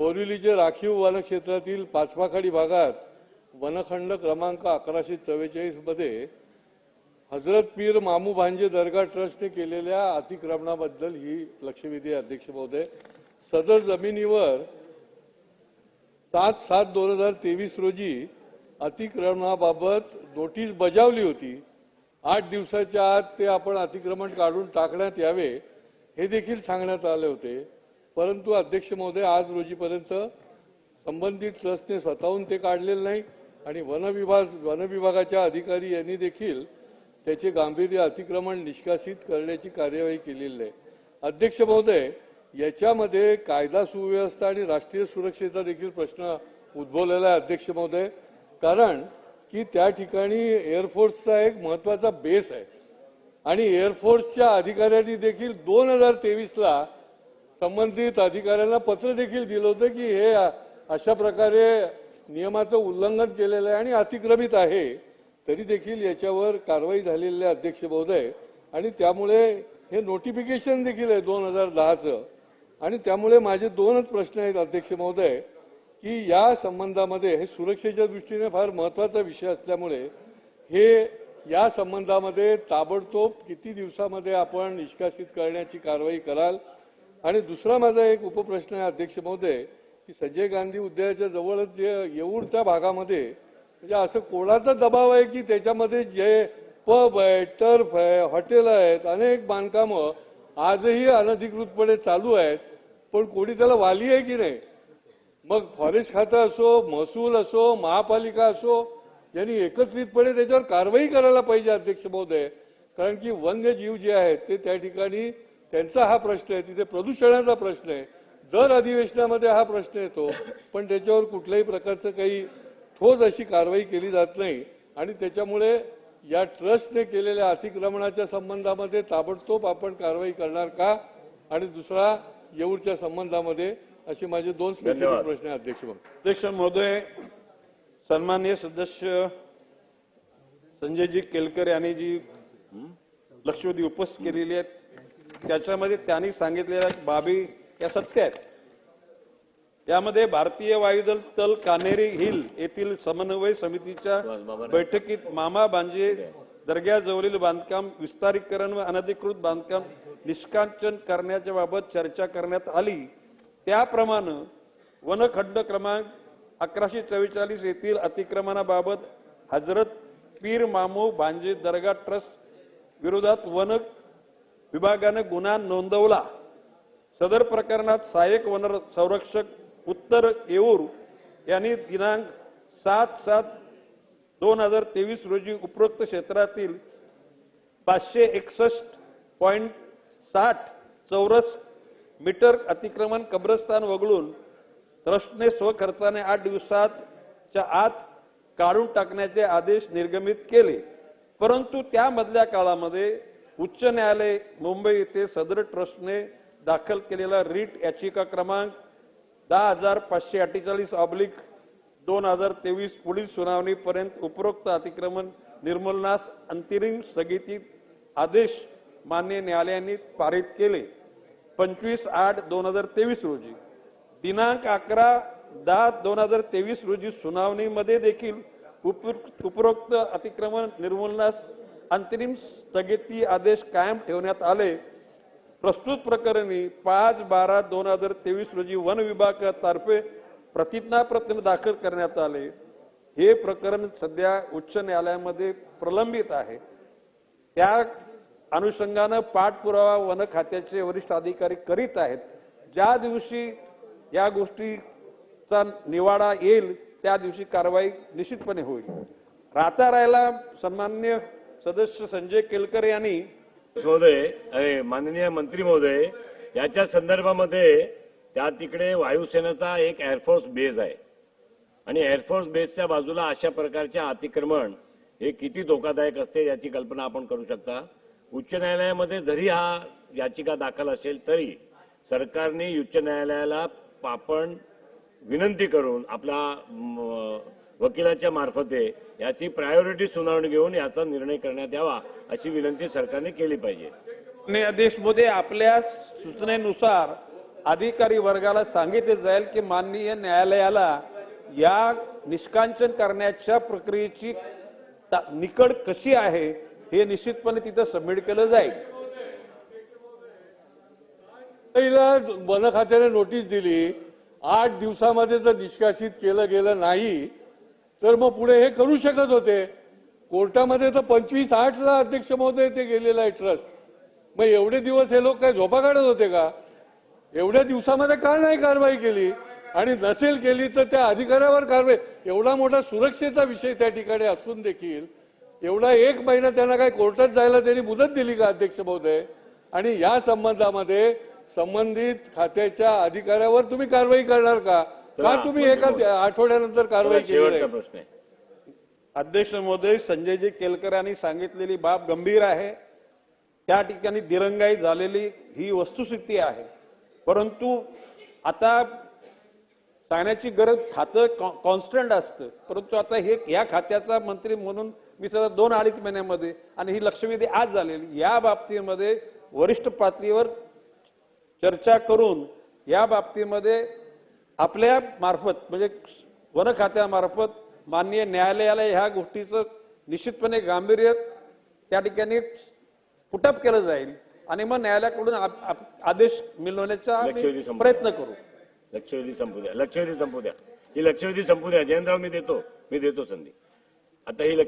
बोरिवलीचे राखीव वनक्षेत्रातील पाचवाखाडी भागात वनखंड क्रमांक अकराशे चव्वेचाळीसमध्ये हजरत पीर मामू भांजे दर्गा ट्रस्टने केलेल्या अतिक्रमणाबद्दल ही लक्षवेधी अध्यक्ष महोदय सदर जमिनीवर सात सात दोन हजार तेवीस रोजी अतिक्रमणाबाबत नोटीस बजावली होती. आठ दिवसाच्या आत ते आपण अतिक्रमण काढून टाकण्यात यावे हे देखील सांगण्यात आले होते. परंतु अध्यक्ष महोदय आज रोजीपर्यंत संबंधित ट्रस्टने स्वतःहून ते काढलेलं नाही आणि वन विभाग अधिकारी यांनी देखील त्याचे गांभीर्य अतिक्रमण निष्कासित करण्याची कार्यवाही केलेली आहे. अध्यक्ष महोदय याच्यामध्ये कायदा सुव्यवस्था आणि राष्ट्रीय सुरक्षेचा देखील प्रश्न उद्भवलेला आहे अध्यक्ष महोदय. कारण की त्या ठिकाणी एअरफोर्सचा एक महत्त्वाचा बेस आहे. आणि एअरफोर्सच्या अधिकाऱ्यांनी देखील दोन हजार तेवीसला संबंधित अधिकाऱ्यांना पत्र देखील दिलं होतं की हे अशा प्रकारे नियमाचं उल्लंघन केलेलं आहे आणि अतिक्रमित आहे तरी देखील याच्यावर कारवाई झालेली आहे अध्यक्ष महोदय. आणि त्यामुळे हे नोटिफिकेशन देखील आहे दोन हजार दहाचं. आणि त्यामुळे माझे दोनच प्रश्न आहेत अध्यक्ष महोदय की या संबंधामध्ये हे सुरक्षेच्या दृष्टीने फार महत्त्वाचा विषय असल्यामुळे हे या संबंधामध्ये ताबडतोब किती दिवसामध्ये आपण निष्कासित करण्याची कारवाई कराल आणि दुसरा माझा एक उपप्रश्न आहे अध्यक्ष महोदय की संजय गांधी उद्यानाच्या जवळच जे येऊर त्या भागामध्ये म्हणजे असं कोणाचा दबाव आहे की त्याच्यामध्ये जे पब आहे टर्फ आहे हॉटेल आहेत अनेक बांधकामं आजही अनधिकृतपणे चालू आहेत पण कोणी त्याला वाली आहे की नाही? मग फॉरेस्ट खातं असो महसूल असो महापालिका असो यांनी एकत्रितपणे त्याच्यावर कारवाई करायला पाहिजे अध्यक्ष महोदय. कारण की वन्यजीव जे आहेत ते त्या ठिकाणी त्यांचा हा प्रश्न आहे तिथे प्रदूषणाचा प्रश्न आहे. दर अधिवेशनामध्ये हा प्रश्न येतो पण त्याच्यावर कुठल्याही प्रकारचं काही ठोस अशी कारवाई केली जात नाही. आणि त्याच्यामुळे या ट्रस्टने केलेल्या अतिक्रमणाच्या संबंधामध्ये ताबडतोब आपण कारवाई करणार का? आणि दुसरा येऊरच्या संबंधामध्ये असे माझे दोन स्पेसिफिक. प्रश्न आहे अध्यक्ष महोदय. अध्यक्ष महोदय सन्माननीय सदस्य संजयजी केलकर यांनी जी लक्षवेधी उपस्थित केलेली आहेत त्याच्यामध्ये त्यांनी सांगितलेल्या बाबी या सत्य आहेत. यामध्ये भारतीय वायुदल तल कान्हेरी हिल येथील समन्वय समितीच्या बैठकीत मामा बांजे दर्ग्याजवळील बांधकाम विस्तारीकरण व अनधिकृत बांधकाम निष्कांचन करण्याच्या बाबत चर्चा करण्यात आली. त्याप्रमाणे वनखंड क्रमांक अकराशे चव्वेचाळीस येथील अतिक्रमणाबाबत हजरत पीर मामू भांजे दर्गा ट्रस्ट विरोधात वन विभागाने गुन्हा नोंदवला. सदर प्रकरणात सहाय्यक वन संरक्षक उत्तर येऊर यांनी दिनांक सात सात दोन हजार तेवीस रोजी उपरोक्त क्षेत्रातील पाचशे एकसष्ट पॉईंट साठ चौरस मीटर अतिक्रमण कब्रस्तान वगळून ट्रस्टने स्वखर्चाने आठ दिवसाच्या आत काढून टाकण्याचे आदेश निर्गमित केले. परंतु त्यामधल्या काळामध्ये उच्च न्यायालय मुंबई येथे सदर ट्रस्टने दाखल केलेला रीट याचिका क्रमांक दहा हजार पाचशे अठ्ठेचाळीस ऑब्लिक दोन हजार तेवीस पुढील सुनावणीपर्यंत उपरोक्त अतिक्रमण निर्मूलनास अंतरिम स्थगिती आदेश मान्य न्यायालयाने पारित केले. पंचवीस आठ दोन हजार तेवीस रोजी. दिनांक अकरा दहा दोन हजार तेवीस रोजी सुनावणीमध्ये देखील उप- उपरोक्त अतिक्रमण निर्मूलनास अंतरिम स्थगिती आदेश कायम ठेवण्यात आले. प्रस्तुत प्रकरणी पाच बारा दोन हजार तेवीस रोजी वन विभागातर्फे प्रतिज्ञापत्र दाखल करण्यात आले. हे प्रकरण सध्या उच्च न्यायालयामध्ये प्रलंबित आहे. त्या अनुषंगानं पाठपुरावा वन खात्याचे वरिष्ठ अधिकारी करीत आहेत. ज्या दिवशी या गोष्टीचा निवाडा येईल त्या दिवशी कारवाई निश्चितपणे होईल. राहता राहिला सन्मान्य सदस्य संजय केलकर यांनी महोदय माननीय मंत्री महोदय याच्या संदर्भामध्ये त्या तिकडे वायुसेनेचा एक एअरफोर्स बेस आहे. आणि एअरफोर्स बेसच्या बाजूला अशा प्रकारचे अतिक्रमण हे किती धोकादायक असते याची कल्पना आपण करू शकता. उच्च न्यायालयामध्ये जरी हा याचिका दाखल असेल तरी सरकारने उच्च न्यायालयाला आपण विनंती करून आपला वकिलाच्या मार्फत याची प्रायोरिटी सुनावणी घेऊन याचा निर्णय करण्यात यावा अशी विनंती सरकारने केली पाहिजे. न्यायाधीश मोदी आपल्या सूचनेनुसार अधिकारी वर्गाला सांगितले जाईल की माननीय न्यायालयाला या निष्कांचन करण्याच्या प्रक्रियेची निकड कशी आहे हे निश्चितपणे तिथं सबमिट केलं जाईल. वन खात्याने नोटीस दिली आठ दिवसामध्ये जर निष्कासित केलं गेलं नाही तर मग पुढे हे करू शकत होते. कोर्टामध्ये तर पंचवीस आठला अध्यक्ष महोदय ते गेलेलं आहे ट्रस्ट. मग एवढे दिवस हे लोक काय झोपा काढत होते का? एवढ्या दिवसामध्ये का नाही कारवाई केली? आणि नसेल केली तर त्या अधिकाऱ्यावर कारवाई. एवढा मोठा सुरक्षेचा विषय त्या ठिकाणी असून देखील एवढा एक महिना त्यांना काय कोर्टात जायला त्यांनी मुदत दिली का अध्यक्ष महोदय? आणि या संबंधामध्ये संबंधित खात्याच्या अधिकाऱ्यावर तुम्ही कारवाई करणार का? का तुम्ही एका आठवड्यानंतर कारवाई केली नाही? प्रश्न आहे. अध्यक्ष महोदय संजयजी केलकर यांनी सांगितलेली बाब गंभीर आहे. त्या ठिकाणी दिरंगाई झालेली ही वस्तुस्थिती आहे. परंतु आता सांगण्याची गरज खातं कॉन्स्टंट असतं. परंतु आता हे या खात्याचा मंत्री म्हणून मी सध्या दोन अडीच महिन्यामध्ये आणि ही लक्षवेधी आज झालेली या बाबतीमध्ये वरिष्ठ पातळीवर चर्चा करून या बाबतीमध्ये आपल्या मार्फत म्हणजे वन खात्यामार्फत माननीय न्यायालयाला ह्या गोष्टीचं निश्चितपणे गांभीर्य त्या ठिकाणी पुटअप केलं जाईल आणि मग न्यायालयाकडून आदेश मिळवण्याचा. प्रयत्न करू. लक्षवेधी संपू द्या. लक्षवेधी संपू द्या. ही लक्षवेधी संपू द्या. जयंतराव मी देतो. मी देतो संधी. आता ही लक्ष